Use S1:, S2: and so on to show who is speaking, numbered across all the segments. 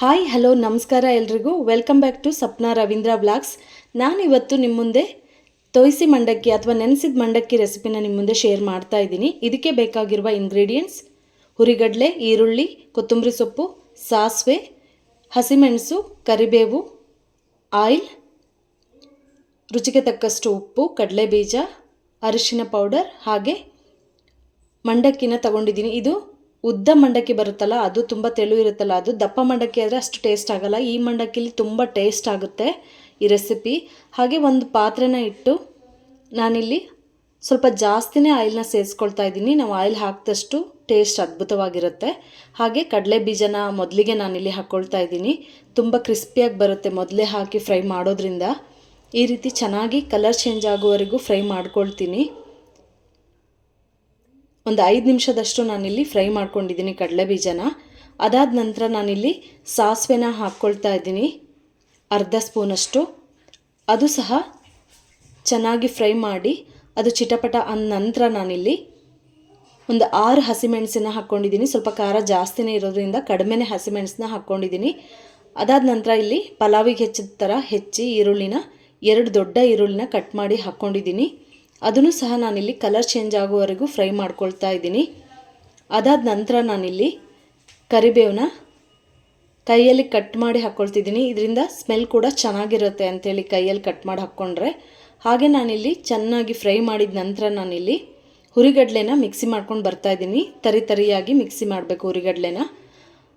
S1: Hi, hello, ನಮಸ್ಕಾರ ಎಲ್ರಿಗೂ. Welcome back to Sapna Ravindra blogs ನಾನಿವತ್ತು ನಿಮ್ಮ ಮುಂದೆ ತೋಯಿಸಿ ಮಂಡಕ್ಕಿ ಅಥವಾ ನೆನೆಸಿದ ಮಂಡಕ್ಕಿ ರೆಸಿಪಿನ ನಿಮ್ಮ ಮುಂದೆ ಶೇರ್ ಮಾಡ್ತಾ ಇದ್ದೀನಿ. ಇದಕ್ಕೆ ಬೇಕಾಗಿರುವ ಇಂಗ್ರೀಡಿಯೆಂಟ್ಸ್ ಹುರಿಗಡಲೆ, ಈರುಳ್ಳಿ, ಕೊತ್ತಂಬರಿ ಸೊಪ್ಪು, ಸಾಸಿವೆ, ಹಸಿಮೆಣಸು, ಕರಿಬೇವು ಆಯಿಲ್ ರುಚಿಗೆ ತಕ್ಕಷ್ಟು ಉಪ್ಪು ಕಡಲೆ ಬೀಜ ಅರಿಶಿನ ಪೌಡರ್ ಹಾಗೆ ಮಂಡಕ್ಕಿನ ತಗೊಂಡಿದ್ದೀನಿ. ಇದು ಉದ್ದ ಮಂಡಕ್ಕಿ ಬರುತ್ತಲ್ಲ, ಅದು ತುಂಬ ತೆಳು ಇರುತ್ತಲ್ಲ, ಅದು ದಪ್ಪ ಮಂಡಕ್ಕಿ ಆದರೆ ಅಷ್ಟು ಟೇಸ್ಟ್ ಆಗಲ್ಲ. ಈ ಮಂಡಕ್ಕಿಲಿ ತುಂಬ ಟೇಸ್ಟ್ ಆಗುತ್ತೆ ಈ ರೆಸಿಪಿ ಹಾಗೆ ಒಂದು ಪಾತ್ರೆನ ಇಟ್ಟು ನಾನಿಲ್ಲಿ ಸ್ವಲ್ಪ ಜಾಸ್ತಿನೇ ಆಯಿಲ್ನ ಸೇರಿಸ್ಕೊಳ್ತಾ ಇದ್ದೀನಿ. ನಾವು ಆಯಿಲ್ ಹಾಕಿದಷ್ಟು ಟೇಸ್ಟ್ ಅದ್ಭುತವಾಗಿರುತ್ತೆ. ಹಾಗೆ ಕಡಲೆ ಬೀಜನ ಮೊದಲಿಗೆ ನಾನಿಲ್ಲಿ ಹಾಕ್ಕೊಳ್ತಾ ಇದ್ದೀನಿ. ತುಂಬ ಕ್ರಿಸ್ಪಿಯಾಗಿ ಬರುತ್ತೆ ಮೊದಲೇ ಹಾಕಿ ಫ್ರೈ ಮಾಡೋದ್ರಿಂದ. ಈ ರೀತಿ ಚೆನ್ನಾಗಿ ಕಲರ್ ಚೇಂಜ್ ಆಗೋವರೆಗೂ ಫ್ರೈ ಮಾಡ್ಕೊಳ್ತೀನಿ. ಒಂದು ಐದು ನಿಮಿಷದಷ್ಟು ನಾನಿಲ್ಲಿ ಫ್ರೈ ಮಾಡ್ಕೊಂಡಿದ್ದೀನಿ ಕಡಲೆ ಬೀಜನ ಅದಾದ ನಂತರ ನಾನಿಲ್ಲಿ ಸಾಸಿವೆನ ಹಾಕ್ಕೊಳ್ತಾ ಇದ್ದೀನಿ, ಅರ್ಧ ಸ್ಪೂನಷ್ಟು. ಅದು ಸಹ ಚೆನ್ನಾಗಿ ಫ್ರೈ ಮಾಡಿ, ಅದು ಚಿಟಪಟ ಅಂದ ನಂತರ ನಾನಿಲ್ಲಿ ಒಂದು ಆರು ಹಸಿಮೆಣಸಿನ ಹಾಕ್ಕೊಂಡಿದ್ದೀನಿ. ಸ್ವಲ್ಪ ಖಾರ ಜಾಸ್ತಿನೇ ಇರೋದ್ರಿಂದ ಕಡಿಮೆನೇ ಹಸಿಮೆಣಸನ್ನ ಹಾಕ್ಕೊಂಡಿದ್ದೀನಿ. ಅದಾದ ನಂತರ ಇಲ್ಲಿ ಪಲಾವಿಗೆ ಹೆಚ್ಚಿದ ಥರ ಹೆಚ್ಚಿ ಈರುಳ್ಳಿನ, ಎರಡು ದೊಡ್ಡ ಈರುಳ್ಳಿನ ಕಟ್ ಮಾಡಿ ಹಾಕ್ಕೊಂಡಿದ್ದೀನಿ. ಅದನ್ನು ಸಹ ನಾನಿಲ್ಲಿ ಕಲರ್ ಚೇಂಜ್ ಆಗೋವರೆಗೂ ಫ್ರೈ ಮಾಡ್ಕೊಳ್ತಾ ಇದ್ದೀನಿ. ಅದಾದ ನಂತರ ನಾನಿಲ್ಲಿ ಕರಿಬೇವನ್ನ ಕೈಯಲ್ಲಿ ಕಟ್ ಮಾಡಿ ಹಾಕ್ಕೊಳ್ತಿದ್ದೀನಿ ಇದರಿಂದ ಸ್ಮೆಲ್ ಕೂಡ ಚೆನ್ನಾಗಿರುತ್ತೆ ಅಂಥೇಳಿ ಕೈಯಲ್ಲಿ ಕಟ್ ಮಾಡಿ ಹಾಕ್ಕೊಂಡ್ರೆ. ಹಾಗೆ ನಾನಿಲ್ಲಿ ಚೆನ್ನಾಗಿ ಫ್ರೈ ಮಾಡಿದ ನಂತರ ನಾನಿಲ್ಲಿ ಹುರಿಗಡಲೆನ ಮಿಕ್ಸಿ ಮಾಡ್ಕೊಂಡು ಬರ್ತಾ ಇದ್ದೀನಿ. ತರಿ ತರಿಯಾಗಿ ಮಿಕ್ಸಿ ಮಾಡಬೇಕು ಹುರಿಗಡಲೆನ.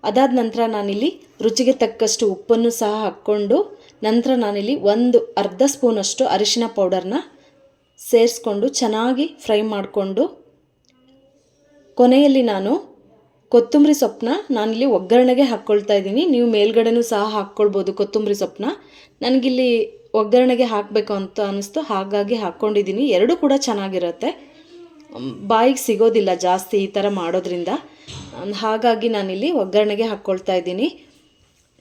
S1: ಅದಾದ ನಂತರ ನಾನಿಲ್ಲಿ ರುಚಿಗೆ ತಕ್ಕಷ್ಟು ಉಪ್ಪನ್ನು ಸಹ ಹಾಕ್ಕೊಂಡು ನಂತರ ನಾನಿಲ್ಲಿ ಒಂದು ಅರ್ಧ ಸ್ಪೂನಷ್ಟು ಅರಿಶಿನ ಪೌಡರ್ನ ಸೇರಿಸ್ಕೊಂಡು ಚೆನ್ನಾಗಿ ಫ್ರೈ ಮಾಡಿಕೊಂಡು ಕೊನೆಯಲ್ಲಿ ನಾನು ಕೊತ್ತಂಬರಿ ಸೊಪ್ಪನ್ನ ನಾನಿಲ್ಲಿ ಒಗ್ಗರಣೆಗೆ ಹಾಕ್ಕೊಳ್ತಾ ಇದ್ದೀನಿ. ನೀವು ಮೇಲ್ಗಡೆನೂ ಸಹ ಹಾಕ್ಕೊಳ್ಬೋದು ಕೊತ್ತಂಬರಿ ಸೊಪ್ಪನ್ನ. ನನಗಿಲ್ಲಿ ಒಗ್ಗರಣೆಗೆ ಹಾಕಬೇಕು ಅಂತ ಅನ್ನಿಸ್ತು. ಹಾಗಾಗಿ ಹಾಕ್ಕೊಂಡಿದ್ದೀನಿ. ಎರಡೂ ಕೂಡ ಚೆನ್ನಾಗಿರುತ್ತೆ. ಬಾಯಿಗೆ ಸಿಗೋದಿಲ್ಲ ಜಾಸ್ತಿ ಈ ಥರ ಮಾಡೋದ್ರಿಂದ. ಹಾಗಾಗಿ ನಾನಿಲ್ಲಿ ಒಗ್ಗರಣೆಗೆ ಹಾಕ್ಕೊಳ್ತಾ ಇದ್ದೀನಿ.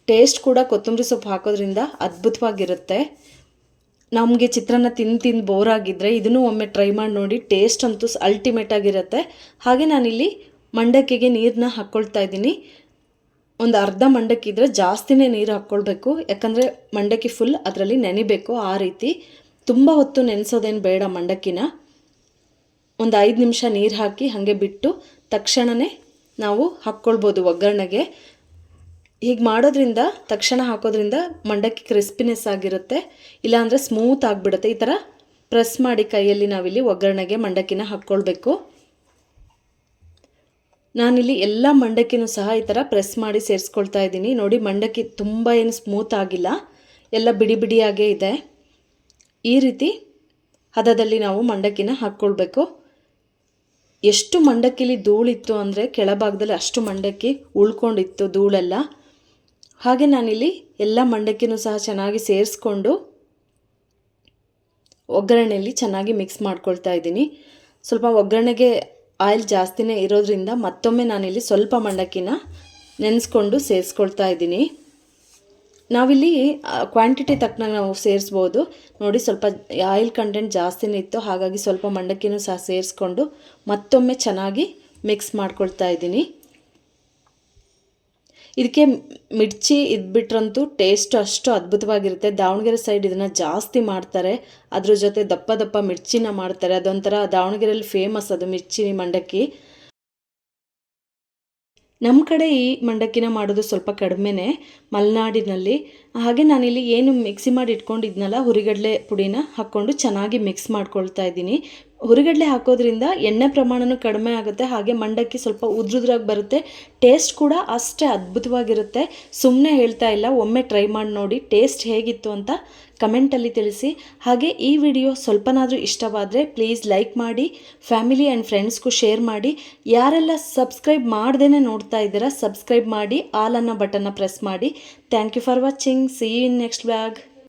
S1: ಟೇಸ್ಟ್ ಕೂಡ ಕೊತ್ತಂಬರಿ ಸೊಪ್ಪು ಹಾಕೋದ್ರಿಂದ ಅದ್ಭುತವಾಗಿರುತ್ತೆ. ನಮಗೆ ಚಿತ್ರಾನ್ನ ತಿಂದು ತಿಂದು ಬೋರ್ ಆಗಿದ್ದರೆ ಇದನ್ನು ಒಮ್ಮೆ ಟ್ರೈ ಮಾಡಿ ನೋಡಿ ಟೇಸ್ಟ್ ಅಂತೂ ಅಲ್ಟಿಮೇಟ್ ಆಗಿರುತ್ತೆ. ಹಾಗೆ ನಾನಿಲ್ಲಿ ಮಂಡಕ್ಕಿಗೆ ನೀರನ್ನ ಹಾಕ್ಕೊಳ್ತಾ ಇದ್ದೀನಿ. ಒಂದು ಅರ್ಧ ಮಂಡಕ್ಕಿ ಇದ್ದರೆ ಜಾಸ್ತಿನೇ ನೀರು ಹಾಕ್ಕೊಳ್ಬೇಕು ಯಾಕಂದರೆ ಮಂಡಕ್ಕಿ ಫುಲ್ ಅದರಲ್ಲಿ ನೆನಿಬೇಕು ಆ ರೀತಿ. ತುಂಬ ಹೊತ್ತು ನೆನೆಸೋದೇನು ಬೇಡ ಮಂಡಕ್ಕಿನ. ಒಂದು ಐದು ನಿಮಿಷ ನೀರು ಹಾಕಿ ಹಾಗೆ ಬಿಟ್ಟು ತಕ್ಷಣವೇ ನಾವು ಹಾಕ್ಕೊಳ್ಬೋದು ಒಗ್ಗರಣೆಗೆ. ಹೀಗೆ ಮಾಡೋದ್ರಿಂದ, ತಕ್ಷಣ ಹಾಕೋದ್ರಿಂದ ಮಂಡಕ್ಕಿ ಕ್ರಿಸ್ಪಿನೆಸ್ ಆಗಿರುತ್ತೆ. ಇಲ್ಲಾಂದರೆ ಸ್ಮೂತ್ ಆಗಿಬಿಡುತ್ತೆ. ಈ ಥರ ಪ್ರೆಸ್ ಮಾಡಿ ಕೈಯಲ್ಲಿ ನಾವಿಲ್ಲಿ ಒಗ್ಗರಣೆಗೆ ಮಂಡಕ್ಕಿನ ಹಾಕ್ಕೊಳ್ಬೇಕು. ನಾನಿಲ್ಲಿ ಎಲ್ಲ ಮಂಡಕ್ಕಿನೂ ಸಹ ಈ ಥರ ಪ್ರೆಸ್ ಮಾಡಿ ಸೇರಿಸ್ಕೊಳ್ತಾ ಇದ್ದೀನಿ. ನೋಡಿ, ಮಂಡಕ್ಕಿ ತುಂಬ ಏನು ಸ್ಮೂತ್ ಆಗಿಲ್ಲ. ಎಲ್ಲ ಬಿಡಿ ಬಿಡಿಯಾಗೇ ಇದೆ. ಈ ರೀತಿ ಹದದಲ್ಲಿ ನಾವು ಮಂಡಕ್ಕಿನ ಹಾಕ್ಕೊಳ್ಬೇಕು. ಎಷ್ಟು ಮಂಡಕ್ಕಿಲಿ ಧೂಳಿತ್ತು ಅಂದರೆ ಕೆಳಭಾಗದಲ್ಲಿ ಅಷ್ಟು ಮಂಡಕ್ಕಿ ಉಳ್ಕೊಂಡಿತ್ತು ಧೂಳೆಲ್ಲ. ಹಾಗೆ ನಾನಿಲ್ಲಿ ಎಲ್ಲ ಮಂಡಕ್ಕಿನೂ ಸಹ ಚೆನ್ನಾಗಿ ಸೇರಿಸ್ಕೊಂಡು ಒಗ್ಗರಣೆಯಲ್ಲಿ ಚೆನ್ನಾಗಿ ಮಿಕ್ಸ್ ಮಾಡ್ಕೊಳ್ತಾ ಇದ್ದೀನಿ. ಸ್ವಲ್ಪ ಒಗ್ಗರಣೆಗೆ ಆಯಿಲ್ ಜಾಸ್ತಿನೇ ಇರೋದ್ರಿಂದ ಮತ್ತೊಮ್ಮೆ ನಾನಿಲ್ಲಿ ಸ್ವಲ್ಪ ಮಂಡಕ್ಕಿನ ನೆನೆಸ್ಕೊಂಡು ಸೇರಿಸ್ಕೊಳ್ತಾ ಇದ್ದೀನಿ. ನಾವಿಲ್ಲಿ ಕ್ವಾಂಟಿಟಿ ತಕ್ಕನಾಗ ನಾವು ಸೇರಿಸ್ಬೋದು. ನೋಡಿ ಸ್ವಲ್ಪ ಆಯಿಲ್ ಕಂಟೆಂಟ್ ಜಾಸ್ತಿನೇ ಇತ್ತು, ಹಾಗಾಗಿ ಸ್ವಲ್ಪ ಮಂಡಕ್ಕಿನೂ ಸಹ ಸೇರಿಸ್ಕೊಂಡು ಮತ್ತೊಮ್ಮೆ ಚೆನ್ನಾಗಿ ಮಿಕ್ಸ್ ಮಾಡ್ಕೊಳ್ತಾ ಇದ್ದೀನಿ. ಇದಕ್ಕೆ ಮಿರ್ಚಿ ಇದ್ಬಿಟ್ರಂತೂ ಟೇಸ್ಟ್ ಅಷ್ಟು ಅದ್ಭುತವಾಗಿರುತ್ತೆ. ದಾವಣಗೆರೆ ಸೈಡ್ ಇದನ್ನು ಜಾಸ್ತಿ ಮಾಡ್ತಾರೆ. ಅದ್ರ ಜೊತೆ ದಪ್ಪ ದಪ್ಪ ಮಿರ್ಚಿನ ಮಾಡ್ತಾರೆ. ಅದೊಂಥರ ದಾವಣಗೆರೆಯಲ್ಲಿ ಫೇಮಸ್ ಅದು ಮಿರ್ಚಿ ಮಂಡಕ್ಕಿ. ನಮ್ಮ ಕಡೆ ಈ ಮಂಡಕ್ಕಿನ ಮಾಡೋದು ಸ್ವಲ್ಪ ಕಡಿಮೆನೇ ಮಲೆನಾಡಿನಲ್ಲಿ. ಹಾಗೆ ನಾನಿಲ್ಲಿ ಏನು ಮಿಕ್ಸಿ ಮಾಡಿ ಇಟ್ಕೊಂಡಿದ್ನಲ್ಲ ಹುರಿಗಡಲೆ ಪುಡಿನ ಹಾಕ್ಕೊಂಡು ಚೆನ್ನಾಗಿ ಮಿಕ್ಸ್ ಮಾಡ್ಕೊಳ್ತಾ ಇದ್ದೀನಿ. ಹುರಿಗಡಲೆ ಹಾಕೋದ್ರಿಂದ ಎಣ್ಣೆ ಪ್ರಮಾಣನೂ ಕಡಿಮೆ ಆಗುತ್ತೆ, ಹಾಗೆ ಮಂಡಕ್ಕಿ ಸ್ವಲ್ಪ ಉದ್ರುದ್ರಾಗಿ ಬರುತ್ತೆ. ಟೇಸ್ಟ್ ಕೂಡ ಅಷ್ಟೇ ಅದ್ಭುತವಾಗಿರುತ್ತೆ. ಸುಮ್ಮನೆ ಹೇಳ್ತಾ ಇಲ್ಲ, ಒಮ್ಮೆ ಟ್ರೈ ಮಾಡಿ ನೋಡಿ ಟೇಸ್ಟ್ ಹೇಗಿತ್ತು ಅಂತ ಕಮೆಂಟಲ್ಲಿ ತಿಳಿಸಿ. ಹಾಗೆ ಈ ವಿಡಿಯೋ ಸ್ವಲ್ಪನಾದರೂ ಇಷ್ಟವಾದರೆ ಪ್ಲೀಸ್ ಲೈಕ್ ಮಾಡಿ ಫ್ಯಾಮಿಲಿ ಆ್ಯಂಡ್ ಫ್ರೆಂಡ್ಸ್ಗೂ ಶೇರ್ ಮಾಡಿ. ಯಾರೆಲ್ಲ ಸಬ್ಸ್ಕ್ರೈಬ್ ಮಾಡ್ದೇ ನೋಡ್ತಾ ಇದ್ದೀರಾ ಸಬ್ಸ್ಕ್ರೈಬ್ ಮಾಡಿ, ಆಲ್ ಅನ್ನೋ ಬಟನ್ನ ಪ್ರೆಸ್ ಮಾಡಿ. Thank you for watching see in next bag